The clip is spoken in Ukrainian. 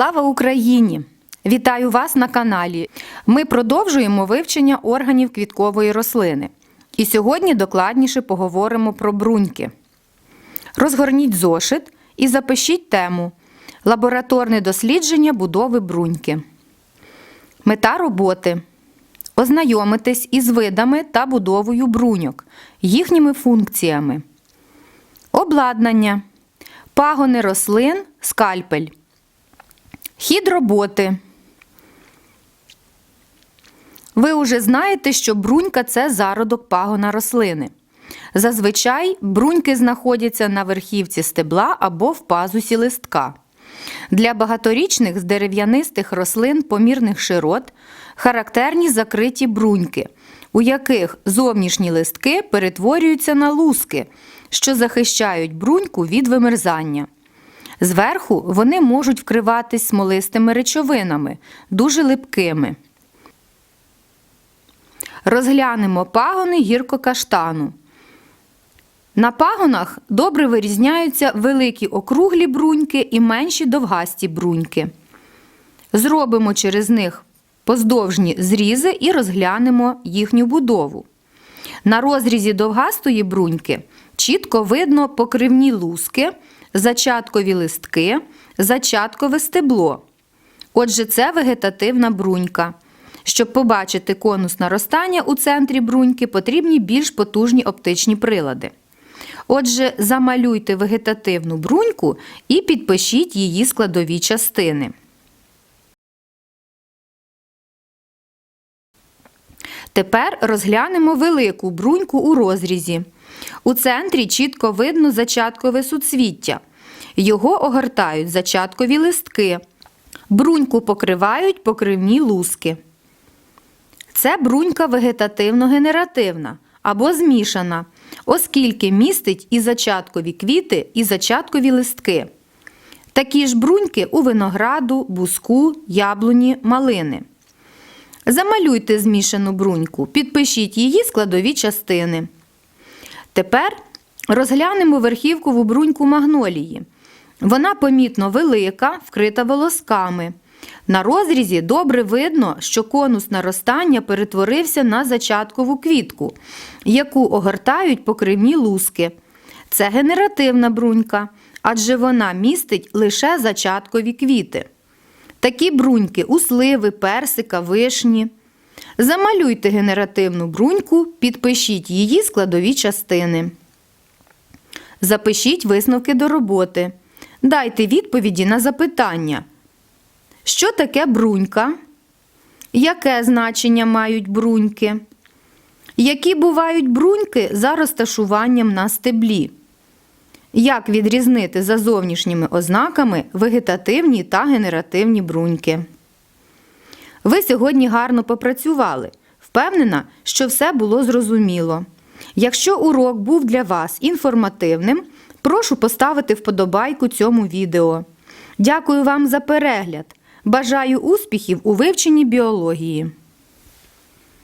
Слава Україні! Вітаю вас на каналі. Ми продовжуємо вивчення органів квіткової рослини. І сьогодні докладніше поговоримо про бруньки. Розгорніть зошит і запишіть тему Лабораторне дослідження будови бруньки. Мета роботи ознайомитись із видами та будовою бруньок, їхніми функціями. Обладнання. Пагони рослин, скальпель. Хід роботи. Ви уже знаєте, що брунька це зародок пагона рослини. Зазвичай бруньки знаходяться на верхівці стебла або в пазусі листка. Для багаторічних з дерев'янистих рослин помірних широт характерні закриті бруньки, у яких зовнішні листки перетворюються на луски, що захищають бруньку від вимерзання. Зверху вони можуть вкриватись смолистими речовинами, дуже липкими. Розглянемо пагони гіркокаштану. На пагонах добре вирізняються великі округлі бруньки і менші довгасті бруньки. Зробимо через них поздовжні зрізи і розглянемо їхню будову. На розрізі довгастої бруньки чітко видно покривні луски, зачаткові листки, зачаткове стебло. Отже, це вегетативна брунька. Щоб побачити конус наростання у центрі бруньки, потрібні більш потужні оптичні прилади. Отже, замалюйте вегетативну бруньку і підпишіть її складові частини. Тепер розглянемо велику бруньку у розрізі. У центрі чітко видно зачаткове суцвіття. Його огортають зачаткові листки. Бруньку покривають покривні луски. Це брунька вегетативно-генеративна або змішана, оскільки містить і зачаткові квіти, і зачаткові листки. Такі ж бруньки у винограду, буску, яблуні, малини. Замалюйте змішану бруньку, підпишіть її складові частини. Тепер розглянемо верхівкову бруньку магнолії. Вона помітно велика, вкрита волосками. На розрізі добре видно, що конус наростання перетворився на зачаткову квітку, яку огортають покривні луски. Це генеративна брунька, адже вона містить лише зачаткові квіти. Такі бруньки у сливи, персика, вишні. Замалюйте генеративну бруньку, підпишіть її складові частини. Запишіть висновки до роботи. Дайте відповіді на запитання. Що таке брунька? Яке значення мають бруньки? Які бувають бруньки за розташуванням на стеблі? Як відрізнити за зовнішніми ознаками вегетативні та генеративні бруньки? Ви сьогодні гарно попрацювали. Впевнена, що все було зрозуміло. Якщо урок був для вас інформативним, прошу поставити вподобайку цьому відео. Дякую вам за перегляд. Бажаю успіхів у вивченні біології.